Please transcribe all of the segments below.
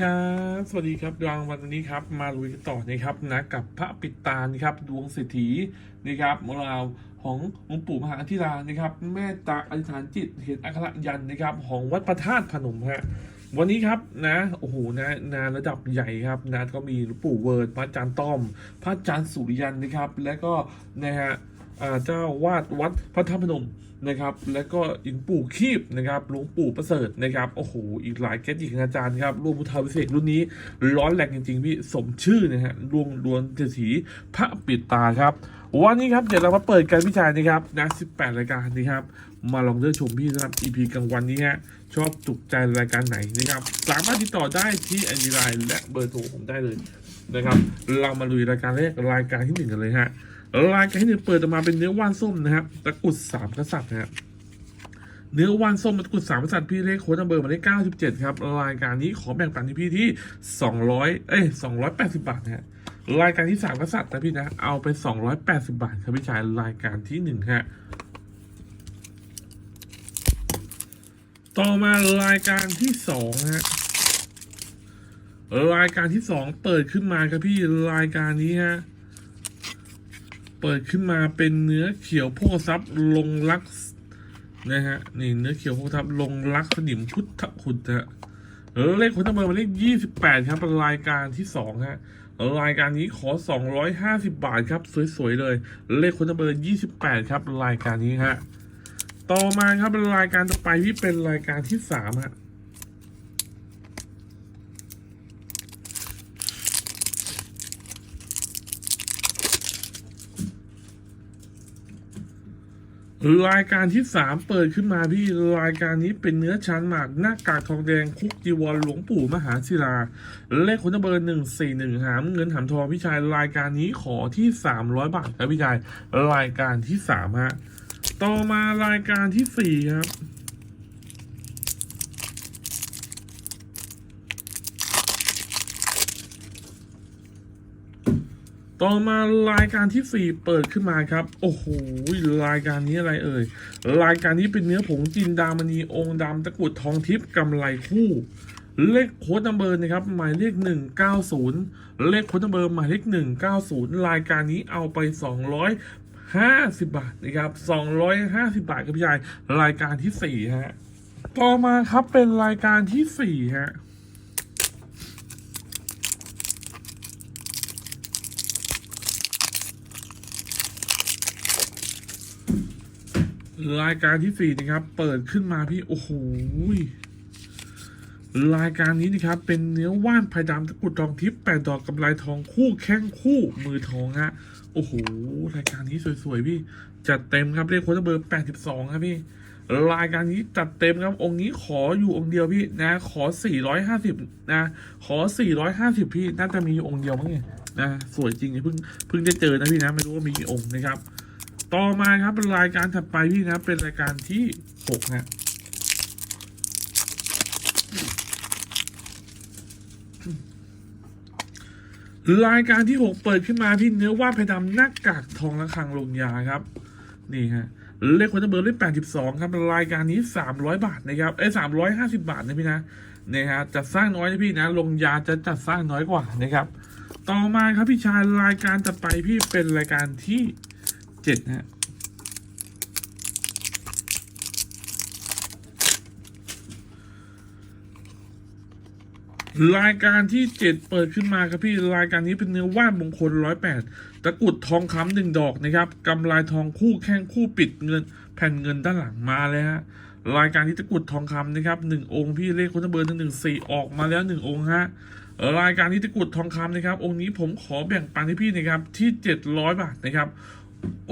ครับสวัสดีครับรางวันนี้ครับมาลุยกันต่อนะครับนะกับพระปิตานะครับดวงเศรษฐีนะครับของเราขององค์ปู่มหาธิรานะครับแม่ตาอธิษฐานจิตเห็นอัคระยันนะครับของวัดพระธาตุพนมฮะวันนี้ครับนะโอ้โหนะงานระดับใหญ่ครับนะก็มีหลวงปู่เวิร์ดพระอาจารย์ต้อม พระอาจารย์สุริยันนะครับ และก็นะฮะ เจ้าวาดวัดพระธาตุพนมนะครับ แล้วก็หลวงปู่คีบนะครับหลวงปู่ประเสริฐนะครับโอ้โหอีกหลายแกจิกอาจารย์ครับรวมพุทธาวิเศษรุ่นนี้ร้อนแรงจริงๆพี่สมชื่อนะฮะดวงดวงเศรษฐีพระปิดตาครับ วันนี้ครับเดี๋ยวเรามาเปิดการวิจัยนะครับนะ18 รายการนะครับ มาลองเลือกชมพี่สำหรับ EP กลางวันนี้ฮะชอบจุกใจรายการไหนนะครับ สามารถติดต่อได้ที่ไอดีไลน์และเบอร์โทรผมได้เลยนะครับ เรามาลุยรายการแรกรายการที่หนึ่งกันเลยฮะ รายการที่หนึ่งเปิดออกมาเป็นเนื้อว่านส้มนะครับตะกรุดสามกษัตริย์นะครับเนื้อว่านส้มตะกรุดสามกษัตริย์พี่เลขโค้ดนัมเบอร์มายเลขเก้าสิบเจ็ดครับรายการนี้ขอแบ่งปันที่พี่ที่สองร้อยเอ้ยสองร้อยแปดสิบบาทนะฮะรายการที่สามกษัตริย์นะพี่นะเอาไปสองร้อยแปดสิบาทครับพี่ชายรายการที่หนึ่งฮะต่อมารายการที่สองฮะรายการที่สองเปิดขึ้นมาครับพี่รายการนี้ฮะ เปิดขึ้นมาเป็นเนื้อเขียวโพธิ์ทรัพย์ลงรักนะฮะนี่เนื้อเขียวโพธิ์ทรัพย์ลงรักสนิมพุทธคุณฮะเออเลขคนทั้งเบอร์มาเลขยี่สิบแปดครับเป็นรายการที่สองฮะรายการนี้ขอสองร้อยห้าสิบบาทครับ สวยๆเลย เลขคนทั้งเบอร์ยี่สิบแปดครับ รายการนี้ฮะต่อมาครับเป็นรายการต่อไปที่เป็นรายการที่สามฮะ รายการที่สามเปิดขึ้นมาพี่รายการนี้เป็นเนื้อชั้นหมากหน้ากากทองแดงคุกจีวรหลวงปู่มหาศิลา เลขคนเบอร์หนึ่งสี่หนึ่งหามเงินหามทองพี่ชายรายการนี้ขอที่สามร้อยบาทครับพี่ชายรายการที่สามฮะต่อมารายการที่สี่ครับ ต่อมารายการที่สี่เปิดขึ้นมาครับ โอ้โหรายการนี้อะไรเอ่ยรายการนี้เป็นเนื้อผงจินดามณีองค์ดำตะกุดทองทิพย์กำไรคู่ เลขโค้ดนัมเบอร์นะครับหมายเลขหนึ่งเก้าศูนย์เลขโค้ดนัมเบอร์หมายเลขหนึ่งเก้าศูนย์รายการนี้เอาไปสองร้อยห้าสิบบาทนะครับสองร้อยห้าสิบาทครับพี่ชายรายการที่สี่ฮะต่อมาครับเป็นรายการที่สี่ฮะ รายการที่สี่นะครับ เปิดขึ้นมาพี่โอ้โหรายการนี้นะครับ เป็นเนื้อว่านไผ่ดำตะกุดทองทิพย์แปดดอกกำไรทองคู่แข้งคู่มือทองฮะโอ้โหรายการนี้สวยๆพี่ จัดเต็มครับเลขโค้ดเบอร์แปดสิบสองครับพี่รายการนี้จัดเต็มครับองค์นี้ขออยู่องค์เดียวพี่นะ ขอสี่ร้อยห้าสิบนะขอสี่ร้อยห้าสิบพี่น่าจะมีองค์เดียวมั้งเนี่ยนะสวยจริงเพิ่งเพิ่งได้เจอนะพี่นะไม่รู้ว่ามีกี่องค์นะครับ ต่อมาครับเป็นรายการถัดไปพี่นะเป็นรายการที่หกฮะรายการที่หกเปิดขึ้นมาพี่เนื้อว่าเพดำหน้ากากทองระฆังลงยาครับ นี่ฮะเลขคนเบอร์เลขแปดสิบสองครับ รายการนี้สามร้อยบาทนะครับเอ้สามร้อยห้าสิบาทนะพี่นะเนี่ยฮะจัดสร้างน้อยนะพี่นะลงยาจะจัดสร้างน้อยกว่านะครับ ต่อมาครับพี่ชายรายการต่อไปพี่เป็นรายการที่ เจ็ดนะฮะรายการที่เจ็ดเปิดขึ้นมาครับพี่รายการนี้เป็นเนื้อว่านมงคลร้อยแปดตะกรุดทองคำหนึ่งดอกนะครับกำไลทองคู่แข้งคู่ปิดเงิน แผ่นเงินด้านหลังมาเลยฮะรายการที่ตะกรุดทองคำนะครับหนึ่งองค์พี่เลขคนเบอร์หนึ่งหนึ่งสี่ออกมาแล้วหนึ่งองค์ฮะรายการที่ตะกรุดทองคำนะครับ องค์นี้ผมขอแบ่งปันให้พี่นะครับที่เจ็ดร้อยบาทนะครับ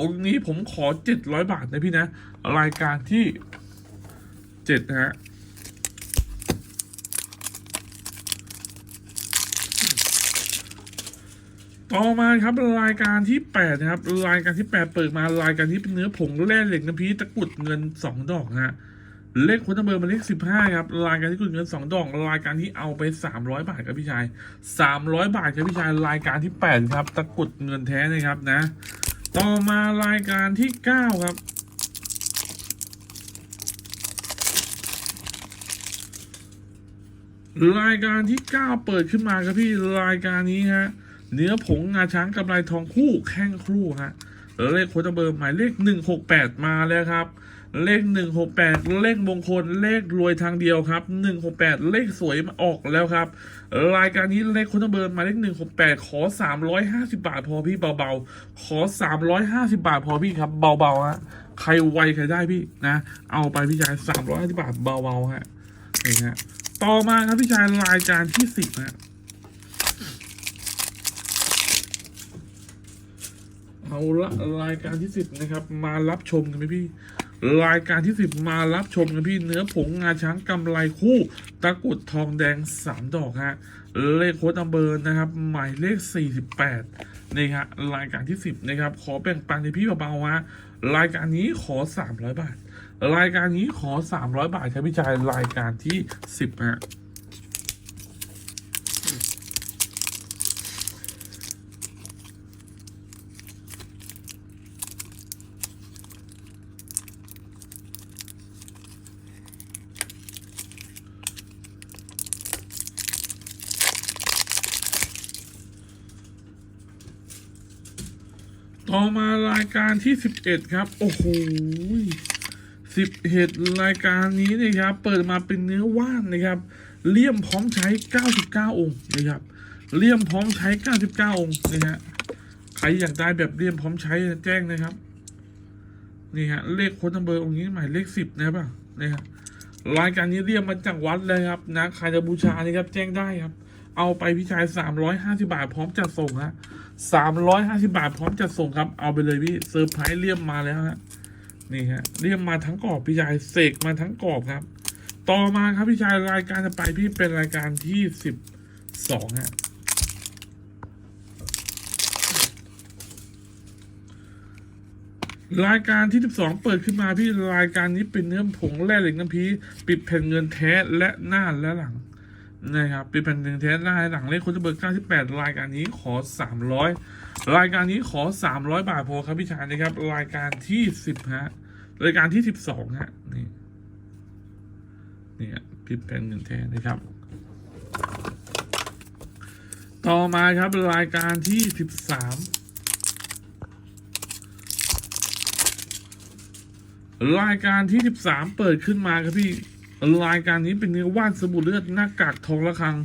องค์นี้ผมขอเจ็ดร้อยบาทนะพี่นะ รายการที่เจ็ดนะฮะต่อมาครับรายการที่แปดนะครับ รายการที่แปดเปิดมารายการที่เป็นเนื้อผงแร่เหล็กน้ำพีตะกุดเงินสองดอกฮะเลขคนเบอร์มาเลขสิบห้าครับรายการที่กุดเงินสองดอก รายการที่เอาไปสามร้อยบาทครับพี่ชายสามร้อยบาทครับพี่ชายรายการที่แปดครับ ตะกุดเงินแท้นะครับนะ ต่อมารายการที่เก้าครับรรายการที่ 9 เปิดขึ้นมาครับพี่รายการนี้ฮะ เนื้อผงงาช้างกำไรทองคู่แข้งคู่ฮะเลขโคตรเบอร์หมายเลข 168 มาแล้วครับ เลข 168 เลขมงคล เลขรวยทางเดียวครับ 168 เลขสวยมาออกแล้วครับ รายการนี้เลขคตรเบอร์หมาเลข 168 ขอ 350 บาทพอพี่เบาๆ ขอ 350 บาทพอพี่ครับเบาๆฮะ ใครไวใครได้พี่นะ เอาไปพี่ชาย 350 บาทเบาๆฮะนี่ฮะ ต่อมาครับพี่ชายรายการที่สิบนะเอาละรายการที่สิบนะครับ มารับชมกันไหมพี่ รายการที่สิบมารับชมกันพี่เนื้อผงงาช้างกำไรคู่ตะกุดทองแดงสามดอกฮะเลขโค้ดอัมเบอร์นะครับ หมายเลขสี่สิบแปดนี่ฮะรายการที่สิบนะครับ ขอแบ่งปันในพี่เบาๆฮะรายการนี้ขอสามร้อยบาท รายการนี้ขอสามร้อยบาทครับพี่ชายรายการที่สิบฮะ อมารายการที่สิบเอ็ดครับ โอ้โหสิบเอ็ดรายการนี้นะครับ เปิดมาเป็นเนื้อว่านนะครับ เลี่ยมพร้อมใช้ 99 องค์นะครับ เลี่ยมพร้อมใช้ 99 องค์นะฮะ ใครอยากได้แบบเลี่ยมพร้อมใช้แจ้งนะครับ นี่ฮะ เลขโค้ดนัมเบอร์องค์นี้หมายเลขสิบนะครับนี่ฮะรายการนี้เรียกมาจากวัดเลยครับนะ ใครจะบูชานี่ครับแจ้งได้ครับ เอาไปพี่ชายสามร้อยห้าสิบาทพร้อมจัดส่งฮะ สามร้อยห้าสิบาท พร้อมจัดส่งครับ เอาไปเลยพี่เซอร์ไพรส์เลี่ยมมาแล้วฮะ นี่ฮะ เลี่ยมมาทั้งกรอบพี่ชายเสกมาทั้งกรอบครับ ต่อมาครับพี่ชายรายการจะไปพี่เป็นรายการที่สิบสองฮะรายการที่ 12 เปิดขึ้นมาพี่รายการนี้เป็นเนื้อผงแร่เหล็กน้ำพี ปิดแผ่นเงินแท้และหน้าและหลัง นะครับปิดแผ่นเงินแท้หน้หลังเลขคุณเบอร์98รายการนี้ขอ300รายการนี้ขอ300บาทพอครับพี่ชายนะครับ รายการที่10ฮะรายการที่12ฮะนี่นี่ฮะปิดแผ่นเงินแท้นะครับ ต่อมาครับรายการที่13รายการที่13เปิดขึ้นมาครับพี่ รายการนี้เป็นเนื้อว่านสบู่เลือดหน้ากากทองระฆัง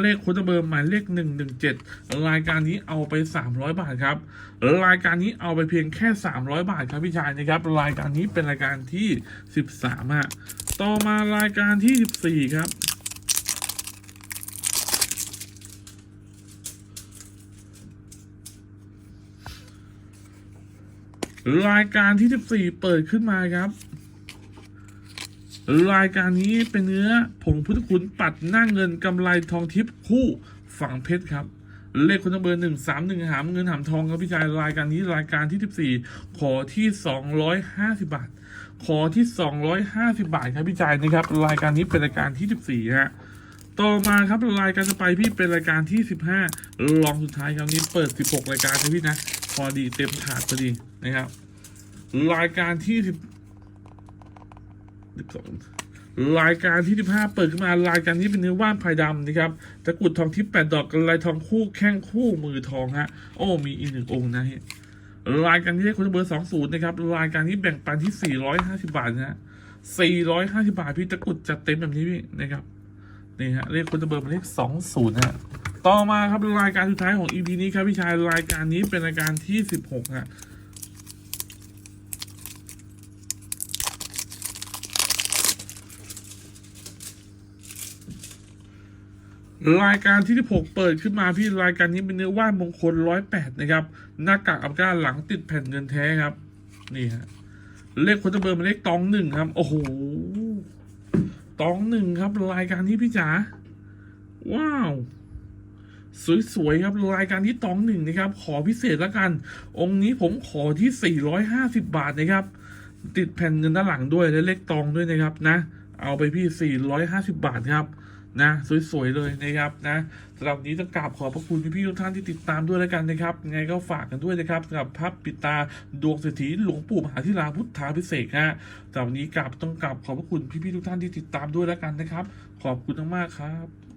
เลขโคตรเบอร์หมายเลข 117 รายการนี้เอาไป 300 บาทครับ รายการนี้เอาไปเพียงแค่ 300 บาทครับพี่ชายนะครับ รายการนี้เป็นรายการที่ 13ฮะต่อมารายการที่ 14 ครับรายการที่ 14 เปิดขึ้นมาครับ รายการนี้เป็นเนื้อผงพุทธคุณปัดหน้าเงินกำไรทองทิพย์คู่ฝังเพชรครับ เลขคนเบอร์หนึ่งสามหนึ่งหามเงินหามทองครับพี่ชายรายการนี้รายการที่14ขอที่250บาท ขอที่250บาทครับพี่ชายนะครับ รายการนี้เป็นรายการที่14ฮะต่อมาครับรายการจะไปพี่เป็นรายการที่ 15 ลองสุดท้ายครั้งนี้เปิด 16 รายการนะพี่นะ พอดีเต็มถาดพอดีนะครับ รายการที่ สิบสองรายการที่สิบห้าเปิดขึ้นมารายการนี้เป็นเนื้อว่านพายดำนะครับตะกรุดทองทิพย์แปดดอกกระไรทองคู่แข้งคู่มือทองฮะโอ้มีอีกหนึ่งองค์นะฮะรายการที่ได้คุณเบอร์สองศูนย์นะครับรายการนี้แบ่งปันที่สี่ร้อยห้าสิบาทนะฮะสี่ร้อยห้าสิบาทพี่ตะกรุดจัดเต็มแบบนี้พี่นะครับนี่ฮะเลขคุณเบอร์หมายเลขสองศูนย์ฮะต่อมาครับรายการสุดท้ายของ EP นี้ครับพี่ชายรายการนี้เป็นรายการที่สิบหกฮะ รายการที่16เปิดขึ้นมาพี่รายการนี้เป็นเนื้อว่านมงคล108นะครับ หน้ากากอับก้าหลังติดแผ่นเงินแท้ครับ นี่ฮะเลขคนจะเบอร์เป็นเลขตองหนึ่งครับ โอ้โหตองหนึ่งครับ รายการนี้พี่จ๋าว้าว สวยๆครับรายการที่ตองหนึ่งนะครับ ขอพิเศษล้วกัน องค์นี้ผมขอที่ 450 บาทนะครับ ติดแผ่นเงินด้านหลังด้วยและเลขตองด้วยนะครับนะ เอาไปพี่ 450 บาทครับ นะสวยๆเลยนะครับนะสำหรับวันนี้ต้องกราบขอบพระคุณพี่ๆทุกท่านที่ติดตามด้วยแล้วกันนะครับยังไงก็ฝากกันด้วยนะครับสำหรับพระปิตาดวงเศรษฐีหลวงปู่มหาธิราพุทธาพิเศษฮะสำหรับวันนี้กราบต้องกราบขอบพระคุณพี่ๆทุกท่านที่ติดตามด้วยแล้วกันนะครับ ขอบคุณมากๆครับ